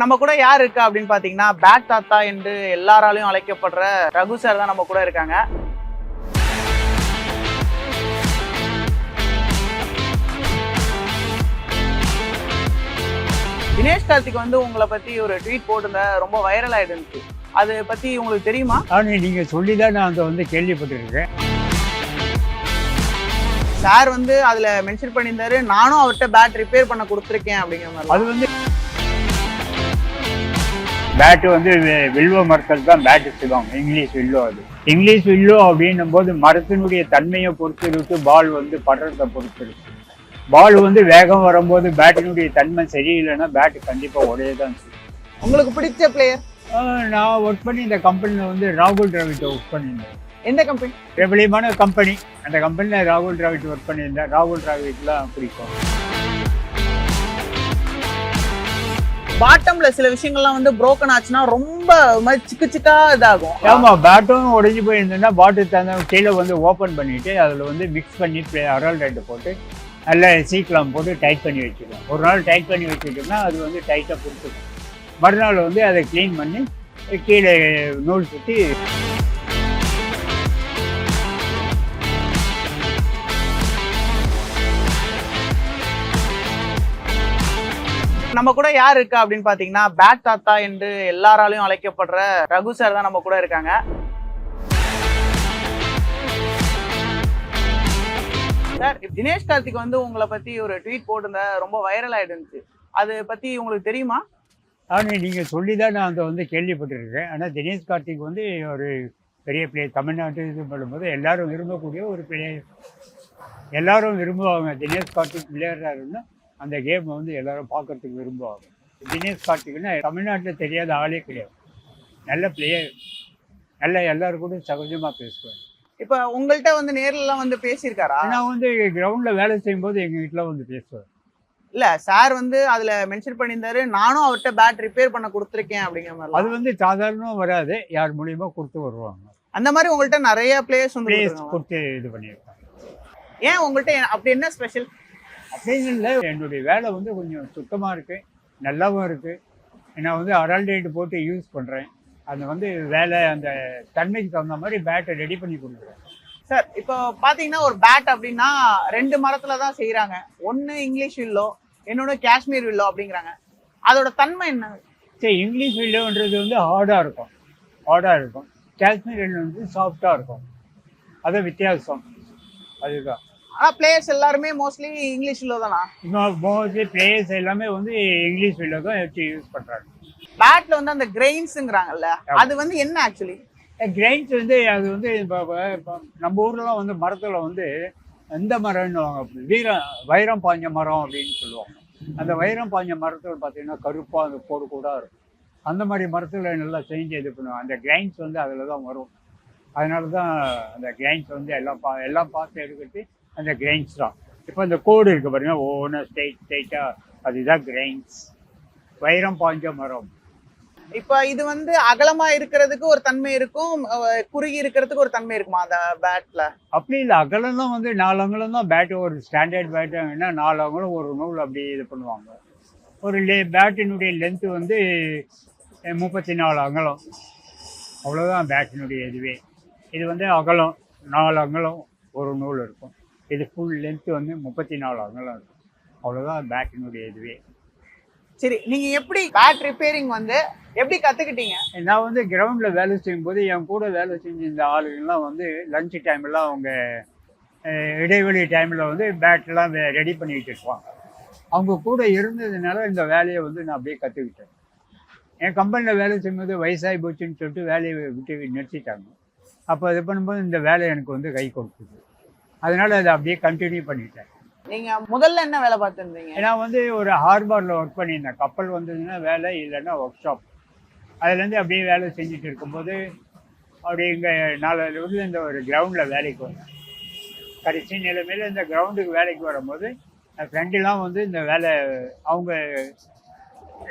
நம்ம கூட யார் இருக்கா அப்படின்னு பாத்தீங்கன்னா பேட் தாத்தா என்று எல்லாராலையும் அழைக்கப்படுற ரகு சார் தான் நம்ம கூட இருக்காங்க. தினேஷ் கார்த்திக் வந்து உங்களை பத்தி ஒரு ட்வீட் போட்டிருந்த ரொம்ப வைரல் ஆயிடுச்சு அது பத்தி உங்களுக்கு தெரியுமா? ஆனால் நீங்கள் சொல்லி தான் நான் அதை வந்து கேள்விப்பட்டிருக்கேன். சார் வந்து அதுல மென்ஷன் பண்ணியிருந்தாரு. நானும் அவர்கிட்ட பேட் ரிப்பேர் பண்ண கொடுத்துருக்கேன் அப்படிங்கிற மாதிரி. அது வந்து பேட்டு வந்து வில்வ மரத்தில் தான் பேட்டு செய்வாங்க இங்கிலீஷ் வில்லோ அது. இங்கிலீஷ் வில்லோ அப்படின்னும் போது மரத்தினுடைய தன்மையை பொறுத்து இருக்கு பால் வந்து படுறதை பொறுத்து இருக்கு பால் வந்து வேகம் வரும்போது பேட்டினுடைய தன்மை சரியில்லைன்னா பேட்டு கண்டிப்பாக உடைய தான் செய்யும். உங்களுக்கு பிடிச்ச பிளேயர் நான் ஒர்க் பண்ணி இந்த கம்பெனியில் வந்து ராகுல் டிராவிட்டை ஒர்க் பண்ணியிருந்தேன். எந்த கம்பெனி பிரபலியமான கம்பெனி அந்த கம்பெனியில் ராகுல் டிராவிட் ஒர்க் பண்ணியிருந்தேன். ராகுல் டிராவிட்லாம் பிடிக்கும். பாட்டம்ல சில விஷயங்கள்லாம் வந்து புரோக்கன் ஆச்சுன்னா ரொம்ப மாதிரி சிக்கு சிக்கா இதாகும். ஆமா பேட்டும் உடைஞ்சு போயிருந்ததுன்னா பாட்டு தந்த கீழே வந்து ஓப்பன் பண்ணிட்டு அதில் வந்து மிக்ஸ் பண்ணி அரல் ரெண்டு போட்டு நல்லா சீக்கிரம் போட்டு டைட் பண்ணி வச்சுக்கலாம் ஒரு நாள் டைட் பண்ணி வச்சுட்டோம்னா அது வந்து டைட்டாக பிடிச்சிக்கும் மறுநாள் வந்து அதை க்ளீன் பண்ணி கீழே நூல் சுற்றி நம்ம கூட யார் இருக்கா அப்படின்னு பாத்தீங்கன்னா பேட் தாத்தா என்று எல்லாராலையும் அழைக்கப்படுற ரகு சார் தான் நம்ம கூட இருக்காங்க. சார் தினேஷ் கார்த்திக் வந்து உங்களை பத்தி ஒரு ட்வீட் போட்டிருந்த ரொம்ப வைரல் ஆயிடுச்சு. அது பத்தி உங்களுக்கு தெரியுமா? ஆனால் நீங்கள் சொல்லி தான் நான் அதை வந்து கேள்விப்பட்டிருக்கேன். ஆனால் தினேஷ் கார்த்திக் வந்து ஒரு பெரிய பிளேயர் தமிழ்நாட்டு இது பண்ணும்போது எல்லாரும் விரும்பக்கூடிய ஒரு பிள்ளை எல்லாரும் விரும்புவாங்க தினேஷ் கார்த்திக் விளையாடுறாருன்னா அந்த கேம் வந்து எல்லாரும் பார்க்கறதுக்கு விரும்புவாங்க. தினேஷ் கார்த்திக்னா தமிழ்நாட்டில் தெரியாத ஆளே கிடையாது. நல்ல பிளேயர் நல்ல எல்லாரும் கூட சகஜமாக பேசுவார். இப்ப உங்கள்கிட்ட வந்து நேர்ல எல்லாம் வந்து பேசியிருக்காரா? நான் வந்து கிரவுண்டில் வேலை செய்யும்போது எங்கள் வீட்டில் வந்து பேசுவார். இல்ல சார் வந்து அதுல மென்ஷன் பண்ணியிருந்தாரு. நானும் அவர்கிட்ட பேட் ரிப்பேர் பண்ண கொடுத்துருக்கேன் அப்படிங்கிற மாதிரி அது வந்து சாதாரணமாக வராது. யார் மூலியமாக கொடுத்து வருவாங்க. அந்த மாதிரி உங்கள்கிட்ட நிறைய பிளேயர்ஸ் வந்து. கொடுத்து இது பண்ணியிருக்காங்க. ஏன் உங்கள்கிட்ட அப்படி என்ன ஸ்பெஷல் அப்படின்னு இல்லை என்னுடைய வேலை வந்து கொஞ்சம் சுத்தமாக இருக்குது நல்லாவும் இருக்குது நான் வந்து அரல்டேட் போட்டு யூஸ் பண்ணுறேன் அந்த வந்து வேலை அந்த தன்மைக்கு தகுந்த மாதிரி பேட்டை ரெடி பண்ணி கொடுக்குறேன். சார் இப்போ பாத்தீங்கன்னா ஒரு பேட் அப்படின்னா ரெண்டு மரத்துல தான் செய்யறாங்க ஒன்னு இங்கிலீஷ் வில்லோ இன்னொன்னு காஷ்மீர் வில்லோ அப்படிங்கிறாங்க. அதோட தன்மை என்ன? சரி இங்கிலீஷ் வில்லோன்றது வந்து ஹார்டாக இருக்கும். ஹார்டாக இருக்கும். காஷ்மீர் வில்லோ வந்து சாஃப்டாக இருக்கும். அது வித்தியாசம். அதுதான். ஆனா பிளேயர்ஸ் எல்லாருமே மோஸ்ட்லி இங்கிலீஷ் தானா? மோஸ்ட்லி பிளேயர்ஸ் எல்லாமே வந்து இங்கிலீஷ் வில்லோ தான் யூஸ் பண்ணுறாங்க பேட்ல வந்து அந்த கிரெயின்ஸ்ங்கிறாங்கல்ல அது வந்து என்ன ஆக்சுவலி கிரைன்ஸ் வந்து அது வந்து இப்போ நம்ம ஊர்லலாம் வந்து மரத்தில் வந்து எந்த மரம்னு வீரம் வைரம் பாஞ்ச மரம் அப்படின்னு சொல்லுவாங்க. அந்த வைரம் பாஞ்ச மரத்தில் பார்த்தீங்கன்னா கருப்பாக அந்த கோடு கூட இருக்கும். அந்த மாதிரி மரத்தில் நல்லா செஞ்சு இது பண்ணுவாங்க. அந்த கிரைன்ஸ் வந்து அதில் தான் வரும். அதனால தான் அந்த கிரைன்ஸ் வந்து எல்லாம் பா எல்லாம் பார்த்து எடுக்கிறது அந்த கிரைன்ஸ் தான். இப்போ இந்த கோடு இருக்குது பாருங்க ஒவ்வொன்று ஸ்ட்ரெயிட் ஸ்ட்ரெயிட்டாக அதுதான் கிரைன்ஸ் வைரம் பாஞ்ச மரம். இப்போ இது வந்து அகலமா இருக்கிறதுக்கு ஒரு தன்மை இருக்கும் குறுகி இருக்கிறதுக்கு ஒரு தன்மை இருக்குமா அந்த பேட்ல அப்படி இல்லை அகலம் தான் வந்து நாலு அங்கலம் தான் பேட்டு ஒரு ஸ்டாண்டர்ட் பேட்டுன்னா நாலு அங்கலம் ஒரு நூல் அப்படி இது பண்ணுவாங்க. ஒரு லே பேட்டினுடைய லென்த்து வந்து முப்பத்தி நாலு அங்கலம் அவ்வளோதான் பேட்டினுடைய இதுவே. இது வந்து அகலம் நாலு அங்கலம் ஒரு நூல் இருக்கும். இது ஃபுல் லென்த்து வந்து முப்பத்தி நாலு அங்கலம் இருக்கும். அவ்வளோதான் பேட்டினுடைய இதுவே. சரி நீங்க எப்படி பேட் ரிப்பேரிங் வந்து எப்படி கத்துக்கிட்டீங்க? நான் வந்து கிரவுண்டில் வேலை செய்யும்போது என் கூட வேலை செஞ்ச இந்த ஆளுங்கெல்லாம் வந்து லஞ்ச் டைம்லாம் அவங்க இடைவெளி டைமில் வந்து பேட்லாம் ரெடி பண்ணிட்டு இருப்பாங்க. அவங்க கூட இருந்ததுனால இந்த வேலையை வந்து நான் அப்படியே கற்றுக்கிட்டேன் என் கம்பெனியில் வேலை செய்யும்போது வயசாகி போச்சுன்னு சொல்லிட்டு வேலையை விட்டு நிறுத்திட்டாங்க. அப்போ இது பண்ணும்போது இந்த வேலை எனக்கு வந்து கை கொடுக்குது அதனால் அதை அப்படியே கண்டினியூ பண்ணிட்டேன். நீங்க முதல்ல என்ன வேலை பார்த்துருந்தீங்க? நான் வந்து ஒரு ஹார்பரில் ஒர்க் பண்ணியிருந்தேன். கப்பல் வந்ததுன்னா வேலை இல்லைன்னா ஒர்க் ஷாப் அதுலேருந்து அப்படியே வேலை செஞ்சுட்டு இருக்கும்போது அப்படியே இங்கே நாலு இந்த ஒரு கிரவுண்டில் வேலைக்கு வந்தேன். கடைசி நிலைமையில் இந்த கிரவுண்டுக்கு வேலைக்கு வரும்போது என் ஃப்ரெண்டுலாம் வந்து இந்த வேலை அவங்க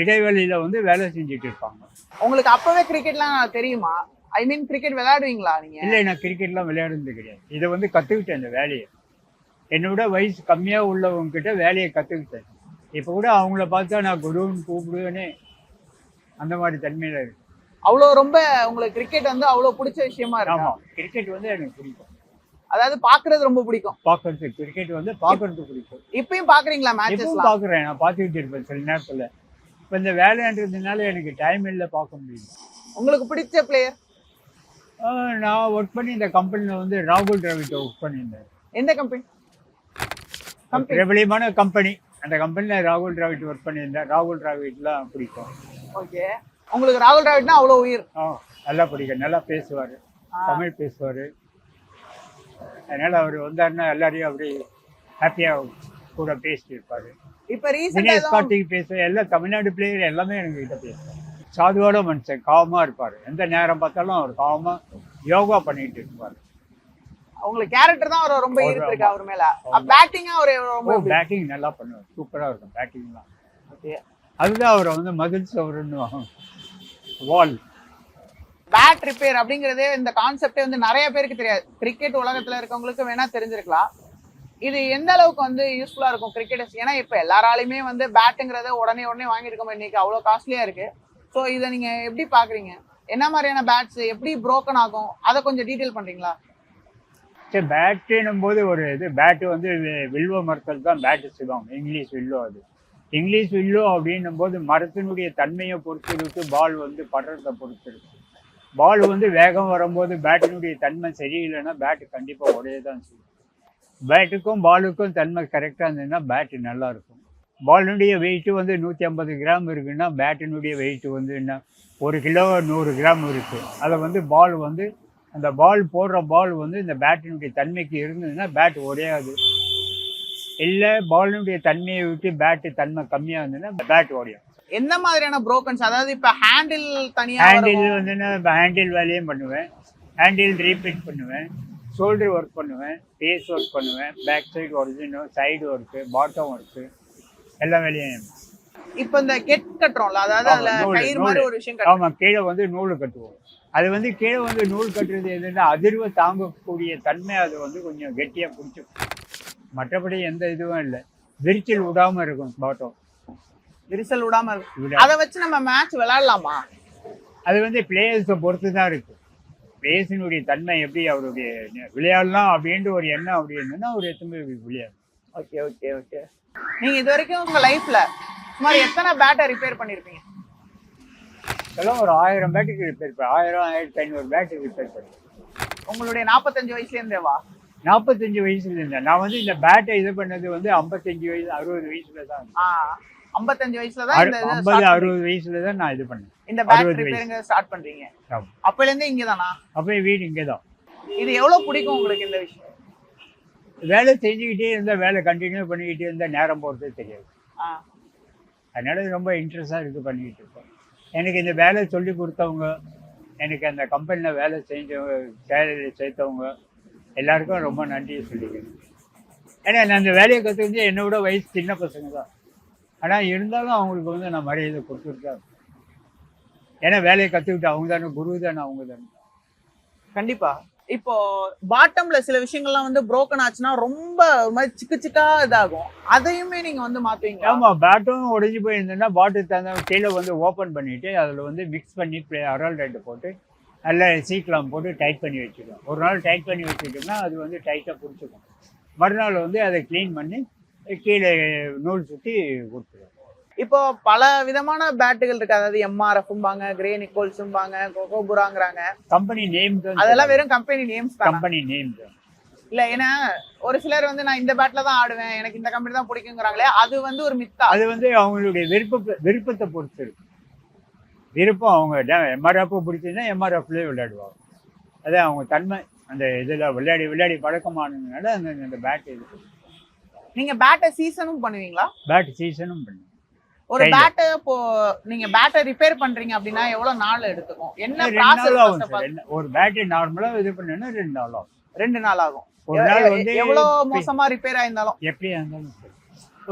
இடைவெளியில் வந்து வேலை செஞ்சுட்டு இருப்பாங்க. உங்களுக்கு அப்பவே கிரிக்கெட்லாம் தெரியுமா? ஐ மீன் கிரிக்கெட் விளையாடுவீங்களா நீங்க? இல்லை நான் கிரிக்கெட்லாம் விளையாடுறது கிடையாது. இதை வந்து கற்றுக்கிட்டேன் இந்த வேலையை. என்னை விட வயசு கம்மியாக உள்ளவங்க கிட்ட வேலையை கற்றுக்கிட்டேன் இப்போ கூட அவங்கள பார்த்தா நான் குருன்னு கூப்பிடுவேனே. அந்த மாதிரி தன்மையில இருக்கு. அவ்வளோ ரொம்ப உங்களுக்கு கிரிக்கெட் வந்து அவ்வளோ பிடிச்ச விஷயமா இருக்கு? ஆமா. கிரிக்கெட் வந்து எனக்கு பிடிக்கும். அதாவது பாக்குறது ரொம்ப பிடிக்கும். பார்க்கறது கிரிக்கெட் வந்து பார்க்கறது பிடிக்கும். இப்பயும் பாக்குறீங்களா எப்பவும் மேட்சஸ்லாம் பார்க்குறேன். நான் பார்த்துக்கிட்டு இருப்பேன் சில நேரத்தில். இப்போ இந்த வேலைன்றதுனால எனக்கு டைம் இல்லை பார்க்க முடியல. உங்களுக்கு பிடிச்ச பிளேயர் நான் ஒர்க் பண்ணி இந்த கம்பெனியில் வந்து ராகுல் டிராவிட்டை ஒர்க் பண்ணியிருந்தேன். எந்த கம்பெனி கம்பெனி பிரபலியமான கம்பெனி அந்த கம்பெனியில் ராகுல் டிராவிட் ஒர்க் பண்ணியிருந்தேன். ராகுல் டிராவிட்லாம் பிடிக்கும். ஓகே. உங்களுக்கு ராகுல் டிராவிட்னா அவ்வளோ உயிர். ஆ நல்லா பிடிக்கும். நல்லா பேசுவார். தமிழ் பேசுவார். அதனால் அவர் வந்தாருன்னா எல்லாரையும் அப்படி ஹாப்பியாக கூட பேசிட்டு இருப்பார். இப்ப ரீசெண்டா தினேஷ் கார்த்திக் பேசுவார் எல்லாம் தமிழ்நாடு பிளேயர் எல்லாமே எனக்கு கிட்ட பேசுவார் சாதுவான மனுஷன் காவமாக இருப்பார். எந்த நேரம் பார்த்தாலும் அவர் காவமாக யோகா பண்ணிட்டு இருப்பார். உங்களுக்கு கேரக்டர் தான் அவர் ரொம்ப அவர் ஈர்த்திருக்கு அவர் மேல. பேட்டிங்கா அவர் ரொம்ப பேட்டிங் நல்லா பண்ணுவார். சூப்பராக இருக்கும் பேட்டிங்லாம். அதுதான் அவரை வந்து மதில் சவருன்னு வால் பேட் ரிப்பேர் அப்படிங்கறதே இந்த கான்செப்டே வந்து நிறைய பேருக்கு தெரியாது. கிரிக்கெட் உலகத்துல இருக்கவங்களுக்கு வேணா தெரிஞ்சிருக்கலாம். இது எந்த அளவுக்கு வந்து யூஸ்ஃபுல்லா இருக்கும் கிரிக்கெட்டர்ஸ் ஏன்னா இப்ப எல்லாராலையுமே வந்து பேட்டுங்கிறத உடனே உடனே வாங்கியிருக்கோம் இன்னைக்கு அவ்வளவு காஸ்ட்லியா இருக்கு. ஸோ இதை நீங்கள் எப்படி பார்க்குறீங்க என்ன மாதிரியான பேட்ஸ் எப்படி ப்ரோக்கன் ஆகும்? அதை கொஞ்சம் டீட்டெயில் பண்ணுறீங்களா சரி பேட்டுன்னும் போது ஒரு இது பேட்டு வந்து வில்வ மரத்தில் தான் பேட்டு சுகம். இங்கிலீஷ் வில்லோ அது. இங்கிலீஷ் வில்லோ அப்படின்னும் போது மரத்தினுடைய தன்மையை பொறுத்து இருக்கு பால் வந்து படுறதை பொறுத்து இருக்கு பால் வந்து வேகம் வரும்போது பேட்டினுடைய தன்மை சரியில்லைன்னா பேட்டு கண்டிப்பாக உடையதான் செய்யும். பேட்டுக்கும் பாலுக்கும் தன்மை கரெக்டாக இருந்ததுன்னா பேட்டு நல்லா இருக்கும். பாலினுடைய வெயிட்டு வந்து நூற்றி ஐம்பது கிராம் இருக்குன்னா பேட்டினுடைய வெயிட் வந்து என்ன? ஒரு கிலோ நூறு கிராம் இருக்குது அதை வந்து பால் வந்து அந்த பால் போடுற பால் வந்து இந்த பேட்டினுடைய தன்மைக்கு இருந்ததுன்னா பேட் உடையாது இல்லை பாலினுடைய தன்மையை விட்டு பேட்டு தன்மை கம்மியாக இருந்ததுன்னா பேட் உடையும் எந்த மாதிரியான ப்ரோக்கன்ஸ் அதாவது இப்ப ஹேண்டில் தனியா ஹேண்டில். வந்துன்னா இப்போ ஹேண்டில் வேலையும் பண்ணுவேன். ஹேண்டில் ரீபிட் பண்ணுவேன். ஷோல்டர் ஒர்க் பண்ணுவேன். பேஸ் ஒர்க் பண்ணுவேன். Back side work side work bottom work எல்லா வேலையும். இப்ப இந்த கெட் கட்டுறோம்ல அதாவது ஆமா, அதுல கயிறு. மாதிரி ஒரு விஷயம் ஆமாம் கீழே வந்து நூல் கட்டுவோம். அது வந்து கீழே வந்து நூல் கட்டுறது எதுன்னா அதிர்வை தாங்கக்கூடிய தன்மை அது வந்து கொஞ்சம் கெட்டியாக பிடிச்சிக்கும் மற்றபடி எந்த இதுவும் இல்லை. விரிச்சல் விடாமல் இருக்கும் பாட்டம் விரிசல் விடாம இருக்கும். அதை வச்சு நம்ம மேட்ச் விளையாடலாமா? அது வந்து பிளேயர்ஸை பொறுத்து தான் இருக்கு பிளேயர்ஸினுடைய தன்மை எப்படி அவருடைய விளையாடலாம் அப்படின்ட்டு ஒரு எண்ணம் அப்படி இருந்ததுன்னா அவர் எத்தனை விளையாடும் ஓகே ஓகே ஓகே. நீங்க இது வரைக்கும் உங்க லைஃப்ல சுமார் எத்தனை பேட்டை ரிப்பேர் பண்ணிருப்பீங்க? இதெல்லாம் ஒரு ஆயிரம் பேட்டுக்கு ரிப்பேர் பண்ணி ஆயிரம் ஆயிரத்தி ஐநூறு பேட்டுக்கு ரிப்பேர் பண்ணி உங்களுடைய நாற்பத்தஞ்சு வயசுல இருந்தேவா நாற்பத்தஞ்சு வயசுல இருந்தேன் நான் வந்து இந்த பேட்டை இது பண்ணது வந்து ஐம்பத்தஞ்சு வயசு அறுபது வயசுல தான் ஐம்பத்தஞ்சு வயசுல தான் ஐம்பது. அறுபது வயசுல தான் நான் இது பண்ணேன். இந்த பேட் அறுபது வயசு. ரிப்பேருங்க ஸ்டார்ட் பண்றீங்க. அப்பல இருந்தே இங்கதானா? அப்போ வீடு இங்கே தான் இது எவ்வளவு பிடிக்கும் உங்களுக்கு இந்த விஷயம்? வேலை செஞ்சுக்கிட்டே இருந்தால் வேலை கண்டினியூ பண்ணிக்கிட்டே இருந்தால் நேரம் போகிறதே தெரியாது. அதனால ரொம்ப இன்ட்ரெஸ்டாக இது பண்ணிக்கிட்டு இருக்கோம். எனக்கு இந்த வேலை சொல்லி கொடுத்தவங்க எனக்கு அந்த கம்பெனியில் வேலை செஞ்சவங்க சேலரியில் சேர்த்தவங்க எல்லாருக்கும் ரொம்ப நன்றியை சொல்லிக்கிறேன். ஏன்னா நான் அந்த வேலையை கற்றுக்கிட்டு என்னை விட வயசு சின்ன பசங்க தான். ஆனால் இருந்தாலும் அவங்களுக்கு வந்து நான் மரியாதை கொடுத்துட்டு தான் இருக்கேன். ஏன்னா வேலையை கற்றுக்கிட்டு அவங்க தானே குரு தானே அவங்க தானே. கண்டிப்பா. இப்போ பாட்டம்ல சில விஷயங்கள்லாம் வந்து ப்ரோக்கன் ஆச்சுன்னா ரொம்ப ஒரு மாதிரி சிக்கு சிக்கா இதாகும். அதையுமே நீங்க வந்து மாத்துவீங்க ஆமாம் பேட்டும் உடைஞ்சு போயிருந்ததுன்னா பாட்டு தந்த கீழே வந்து ஓப்பன் பண்ணிவிட்டு அதில் வந்து மிக்ஸ் பண்ணி அரல் ரெண்டு போட்டு நல்லா சீக்கிரம் போட்டு டைட் பண்ணி வச்சுக்கணும். ஒரு நாள் டைட் பண்ணி வச்சுட்டோம்னா அது வந்து டைட்டாக பிடிச்சிக்கும். மறுநாள் வந்து அதை க்ளீன் பண்ணி கீழே நூல் சுற்றி கொடுத்துருவோம் இப்போ பல விதமான பேட்டுகள் இருக்கு. அதாவது எம்ஆர்எஃப்பாங்க கிரே நிக்கோல்ஸும்பாங்க கோகோபுராங்கிறாங்க கம்பெனி நேம் அதெல்லாம் வெறும் கம்பெனி நேம்ஸ் கம்பெனி நேம் இல்ல ஏன்னா ஒரு சிலர் வந்து நான் இந்த பேட்ல தான் ஆடுவேன் எனக்கு இந்த கம்பெனி தான் பிடிக்குங்கிறாங்களே அது வந்து ஒரு மித்தா அது வந்து அவங்களுடைய விருப்ப விருப்பத்தை பொறுத்து இருக்கு விருப்பம் அவங்க எம்ஆர்எஃப் பிடிச்சதுன்னா எம்ஆர்எஃப்லேயே விளையாடுவாங்க. அதான் அவங்க தன்மை. அந்த இதில் விளையாடி விளையாடி பழக்கமானதுனால அந்த அந்த பேட் இது. நீங்க பேட்டை சீசனும் பண்ணுவீங்களா? பேட் சீசனும் பண்ணு ஒரு. பேட்டை இப்போ நீங்க பேட்டை ரிப்பேர் பண்றீங்க அப்படின்னா எவ்வளவு நாள் எடுத்துக்கும்? என்ன ப்ராசஸ் ஒரு பேட்டரி நார்மலா இது பண்ணா ரெண்டு நாள் ஆகும். ரெண்டு நாள் ஆகும். ஒரு நாள் வந்து எவ்வளவு மோசமா ரிப்பேர் ஆயிருந்தாலும். எப்படியா இருந்தாலும்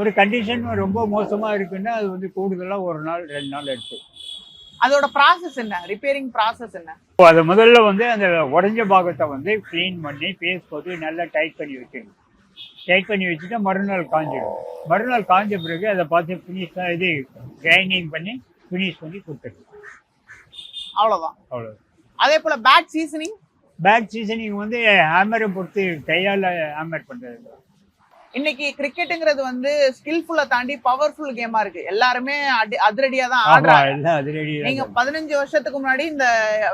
ஒரு கண்டிஷன் ரொம்ப மோசமா இருக்குன்னா அது வந்து கூடுதலா ஒரு நாள் ரெண்டு நாள் எடுத்து. அதோட ப்ராசஸ் என்ன? ரிப்பேரிங் ப்ராசஸ் என்ன? அது முதல்ல வந்து அந்த உடஞ்ச பாகத்தை வந்து க்ளீன் பண்ணி பேஸ்ட் போட்டு நல்லா டைட் பண்ணி வச்சிடணும் டைட் பண்ணி வச்சுட்டா மறுநாள் காஞ்சிடும். மறுநாள் காஞ்ச பிறகு அதை பார்த்து ஃபினிஷாக இது கிரைண்டிங் பண்ணி ஃபினிஷ் பண்ணி கொடுத்துருவேன் அவ்வளவுதான். அவ்வளோ அதே போல பேட் சீசனிங் பேக் சீசனிங் வந்து ஹேமரை பொறுத்து கையால் ஹேமர் பண்ணுறது இன்னைக்கு கிரிக்கெட்டுங்கிறது வந்து ஸ்கில்ஃபுல்ல தாண்டி பவர்ஃபுல் கேமா இருக்கு. எல்லாருமே அடி அதிரடியா தான் ஆடுறாங்க. நீங்க பதினஞ்சு வருஷத்துக்கு முன்னாடி இந்த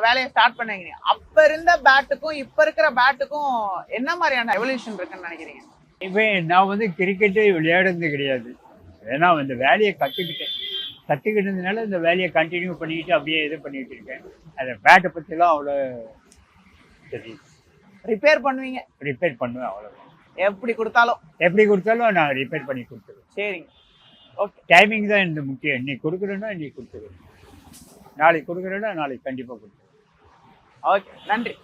வேலையை ஸ்டார்ட் பண்ணீங்க. அப்ப இருந்த பேட்டுக்கும் இப்ப இருக்கிற பேட்டுக்கும் என்ன மாதிரியான எவல்யூஷன் இருக்குன்னு நினைக்கிறீங்க? இப்போ நான் வந்து கிரிக்கெட்டே விளையாடுறது கிடையாது. ஏன்னா இந்த வேலையை கற்றுக்கிட்டேன் கற்றுக்கிட்டதுனால இந்த வேலையை கண்டினியூ பண்ணிக்கிட்டு அப்படியே இது பண்ணிட்டு இருக்கேன். அந்த பேட்டை பற்றிலாம் அவ்வளோ சரி ரிப்பேர் பண்ணுவீங்க. ரிப்பேர் பண்ணுவேன் அவ்வளோ எப்படி கொடுத்தாலும். எப்படி கொடுத்தாலும் நான் ரிப்பேர் பண்ணி கொடுத்துருவேன். சரிங்க. ஓகே டைமிங் தான் எனக்கு முக்கியம். இன்னைக்கு கொடுக்குறேன்னா இன்னைக்கு கொடுத்துருவேன். நாளைக்கு கொடுக்குறேன்னா நாளைக்கு கண்டிப்பாக கொடுத்துருவேன். ஓகே நன்றி.